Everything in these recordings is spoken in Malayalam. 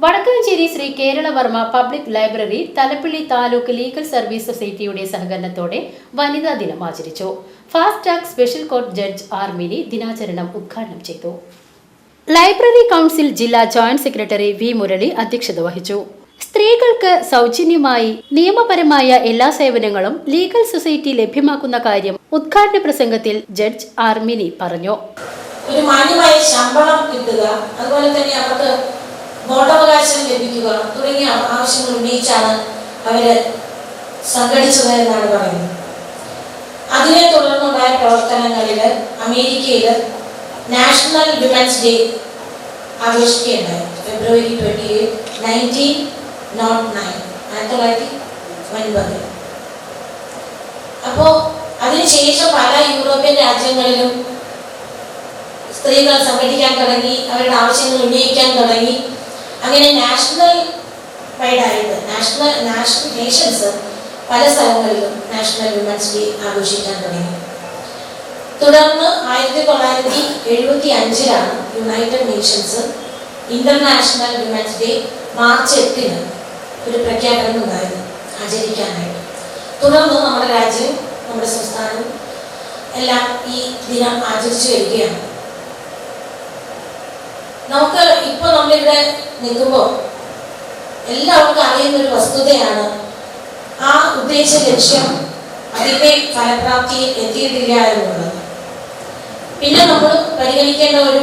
Vadakkanchery Shri Keralavarma public library Thalappilly taluk legal service സൊസൈറ്റിയുടെ സഹകരണത്തോടെ വനിതാ ദിനം ആചരിച്ചു. Fast track special court judge R Mini ദിനാചരണം ഉദ്ഘാടനം ചെയ്തു. ലൈബ്രറി കൗൺസിൽ ജില്ലാ ജോയിന്റ് സെക്രട്ടറി വി മുരളി അധ്യക്ഷത വഹിച്ചു. സ്ത്രീകൾക്ക് സൗജന്യമായി നിയമപരമായ എല്ലാ സേവനങ്ങളും ലീഗൽ സൊസൈറ്റി ലഭ്യമാക്കുന്ന കാര്യം ഉദ്ഘാടന പ്രസംഗത്തിൽ ജഡ്ജ് ആർ മിനി പറഞ്ഞു. ഒരു മാന്യമായ ശമ്പളം കിട്ടുക അതുപോലെ തന്നെ അവർക്ക് വോട്ടവകാശം ലഭിക്കുക തുടങ്ങിയ ആവശ്യങ്ങൾ ഉന്നയിച്ചാണ് അവർ സംഘടിച്ചത് എന്നാണ് പറയുന്നത്. അതിനെ തുടർന്നുണ്ടായ പ്രവർത്തനങ്ങളിൽ അമേരിക്കയിൽ national women's day ആഘോഷിക്കുകയുണ്ടായി. February twenty eight nineteen nought nine ആയിരത്തി തൊള്ളായിരത്തി ഒൻപത്. അപ്പോൾ അതിനുശേഷം പല യൂറോപ്യൻ രാജ്യങ്ങളിലും സ്ത്രീകൾ സംഘടിക്കാൻ തുടങ്ങി അവരുടെ ആവശ്യങ്ങൾ ഉന്നയിക്കാൻ തുടങ്ങി. അങ്ങനെ നാഷണൽ വൈഡായിട്ട് നാഷണൽ നാഷണൽ നേഷൻസ് പല സ്ഥലങ്ങളിലും നാഷണൽ വിമൻസ് ഡേ ആഘോഷിക്കാൻ തുടങ്ങി. തുടർന്ന് ആയിരത്തി തൊള്ളായിരത്തി എഴുപത്തി അഞ്ചിലാണ് United Nations international women's day March എട്ടിന് ഒരു പ്രഖ്യാപനം ഉണ്ടായിരുന്നു ആചരിക്കാനായിട്ട്. തുടർന്ന് നമ്മുടെ രാജ്യം നമ്മുടെ സംസ്ഥാനവും എല്ലാം ഈ ദിനം ആചരിച്ചു വരികയാണ്. നമുക്ക് ഇപ്പൊ നമ്മളിവിടെ നിൽക്കുമ്പോൾ എല്ലാവർക്കും അറിയുന്ന ഒരു വസ്തുതയാണ് ആ ഉദ്ദേശ ലക്ഷ്യം അതിന്റെ ഫലപ്രാപ്തിയിൽ എത്തിയിട്ടില്ല എന്നുള്ളത്. പിന്നെ നമ്മൾ പരിഗണിക്കേണ്ട ഒരു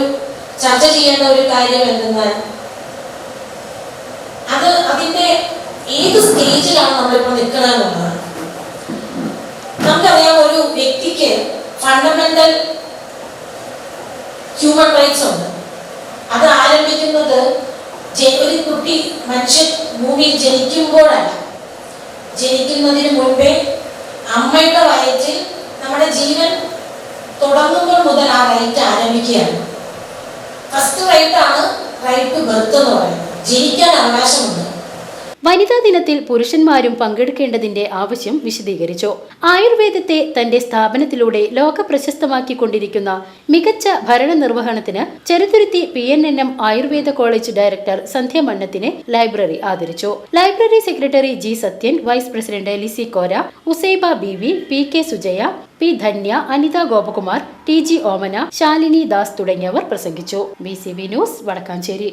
ചർച്ച ചെയ്യേണ്ട ഒരു കാര്യം എന്തെന്നാൽ അത് അതിന്റെ ഏത് സ്റ്റേജിലാണ് നമ്മളിപ്പോൾ നിൽക്കുന്നത് എന്നുള്ളതാണ്. നമുക്കറിയാം ഒരു വ്യക്തിക്ക് ഫണ്ടമെന്റൽ ഹ്യൂമൻ റൈറ്റ്സ് ഉണ്ട്. അത് ആരംഭിക്കുന്നത് ഒരു കുട്ടി മനുഷ്യൻ ഭൂമിയിൽ ജനിക്കുമ്പോഴല്ല ജനിക്കുന്നതിന് മുൻപേ അമ്മയുടെ വയറ്റിൽ നമ്മുടെ ജീവൻ തുടങ്ങുമ്പോൾ മുതൽ ആ റൈറ്റ് ആരംഭിക്കുകയാണ്. ഫസ്റ്റ് റൈറ്റ് ആണ് റൈറ്റ് ടു ബർത്ത് എന്ന് പറയുന്നത്. ജനിക്കാൻ അവകാശമുണ്ട്. വനിതാ ദിനത്തിൽ പുരുഷന്മാരും പങ്കെടുക്കേണ്ടതിന്റെ ആവശ്യം വിശദീകരിച്ചു. ആയുർവേദത്തെ തന്റെ സ്ഥാപനത്തിലൂടെ ലോക പ്രശസ്തമാക്കിക്കൊണ്ടിരിക്കുന്ന മികച്ച ഭരണനിർവഹണത്തിന് Cheruthuruthy P N N M Ayurveda college director Sandhya മണ്ണത്തിനെ library ആദരിച്ചു. Library secretary G Sathyan vice president Lissy Kora Usaiba B V P K Sujaya P Dhanya Anitha Gopakumar T G Omana Shalini Das തുടങ്ങിയവർ പ്രസംഗിച്ചു. B C B news Vadakkanchery.